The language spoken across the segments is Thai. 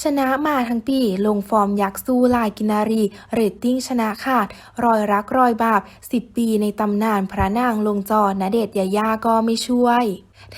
ชนะมาทั้งปีลงฟอร์มยักษ์สู้ลายกินารี เรตติ้งชนะขาด รอยรักรอยบาป 10 ปีในตำนานพระนางลงจอณเดชยายาก็ไม่ช่วย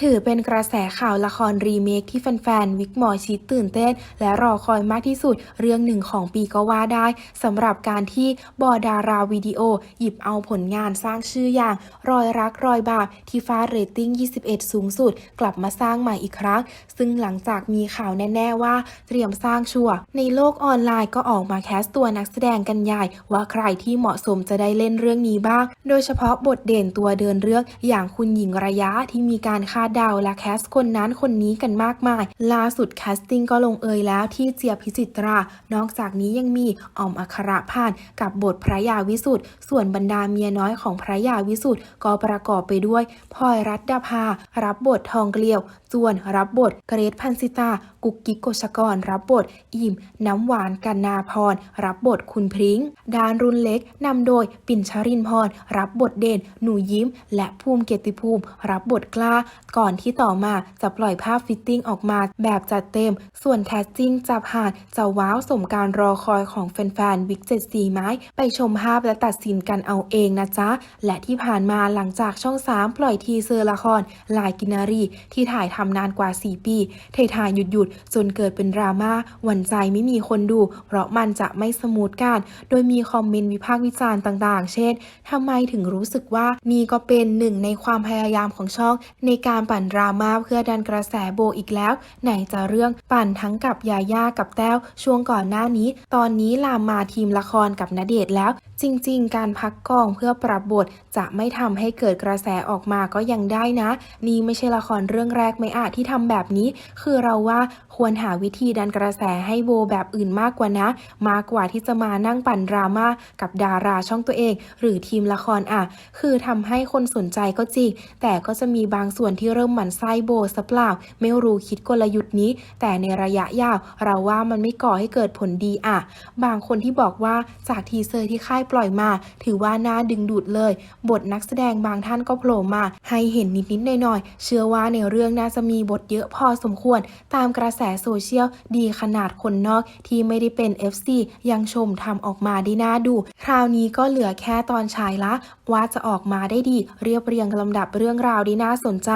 ถือเป็นกระแสข่าวละครรีเมคที่แฟนๆ วิกหมอชิดตื่นเต้น และรอคอยมากที่สุดเรื่องหนึ่งของปีก็ว่าได้สำหรับการที่บอดาราวิดีโอ หยิบเอาผลงานสร้างชื่ออย่าง รอยรักรอยบาปที่ฟ้าเรตติ้ง 21 สูงสุด กลับมาสร้างใหม่อีกครั้ง ซึ่งหลังจากมีข่าวแน่ๆว่าเตรียมสร้างชัวในโลกออนไลน์ก็ออกมาแคสตัวนักแสดงกันใหญ่ว่าใครที่เหมาะสมจะได้เล่นเรื่องนี้บ้าง โดยเฉพาะบทเด่นตัวเดินเรื่องอย่างคุณหญิงระยะที่มีการาดเดาและแคสคนนั้นคนนี้กันมากมาย ล่าสุดแคสติ้งก็ลงเอยแล้วที่เจียพิจิตรา นอกจากนี้ยังมีออมอัครพานกับบทพระยาวิสุทธ์ส่วนบรรดาเมียน้อยของพระยาวิสุทธ์ก็ประกอบไปด้วยพลอยรัตดาภา รับบททองเกลียว จวนรับบทเกรทพันสิตา กุกกิกกชกร รับบทอิ่ม น้ำหวานกันนาพร รับบทคุณพริง้ง ดานรุนเล็กนำโดยปิ่นชรินพร รับบทเด่น หนูยิ้ม และภูมิเกียรติภูมิ รับบทกล้าก่อนที่ต่อมาจะปล่อยภาพฟิตติ้งออกมาแบบจัดเต็ม ส่วนแคสติ้งจะผ่านจะว้าวสมการรอคอยของแฟนๆวิกเจ็ดสีไม้ ไปชมภาพและตัดสินกันเอาเองนะจ๊ะ และที่ผ่านมาหลังจากช่อง 3 ปล่อยทีเซอร์ละคร ลายกินารี ที่ถ่ายทำนานกว่า 4 ปี เทถ่ายหยุดหยุดจนเกิดเป็นดราม่าหวั่นใจไม่มีคนดู เพราะมันจะไม่สมูทกัน โดยมีคอมเมนต์วิพากษ์วิจารณ์ต่าง ๆ เช่นทำไมถึงรู้สึกว่านี่ก็เป็นหนึ่งในความพยายามของช่องในการปั่นดราม่าเพื่อดันกระแสโบอีกแล้ว ไหนจะเรื่องปั่นทั้งกับยาย่ากับแต้วช่วงก่อนหน้านี้ ตอนนี้ลามมาทีมละครกับณเดชน์แล้ว จริง ๆ การพักกองเพื่อปรับบท จะไม่ทำให้เกิดกระแสออกมาก็ยังได้นะ นี่ไม่ใช่ละครเรื่องแรกไม่อาจที่ทำแบบนี้ คือเราว่าควรหาวิธีดันกระแสให้โบแบบอื่นมากกว่านะ มากกว่าที่จะมานั่งปั่นดราม่ากับดาราช่องตัวเอง หรือทีมละครอะ คือทำให้คนสนใจก็จริงแต่ก็จะมีบางส่วนที่เริ่มหมั่นไส้โบซะเปล่า ไม่รู้คิดกลยุทธ์นี้ แต่ในระยะยาวเราว่ามันไม่ก่อให้เกิดผลดีอะ บางคนที่บอกว่าจากทีเซอร์ที่ค่ายปล่อยมา ถือว่าน่าดึงดูดเลย บทนักแสดงบางท่านก็โผล่มา ให้เห็นนิดๆหน่อยๆเชื่อว่าในเรื่องน่าจะมีบทเยอะพอสมควร ตามกระแสโซเชียลดีขนาดคนนอกที่ไม่ได้เป็น FC ยังชมทำออกมาได้น่าดู คราวนี้ก็เหลือแค่ตอนฉายละ ว่าจะออกมาได้ดี เรียบเรียงลำดับเรื่องราวได้น่าสนใจ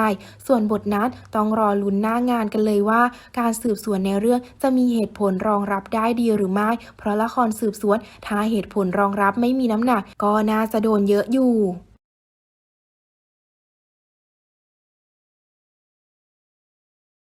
ส่วนบทนัดต้องรอลุ้นหน้างานกันเลยว่า การสืบสวนในเรื่องจะมีเหตุผลรองรับได้ดีหรือไม่ เพราะละครสืบสวนถ้าเหตุผลรองรับไม่มีน้ำหนัก ก็น่าจะโดนเยอะอยู่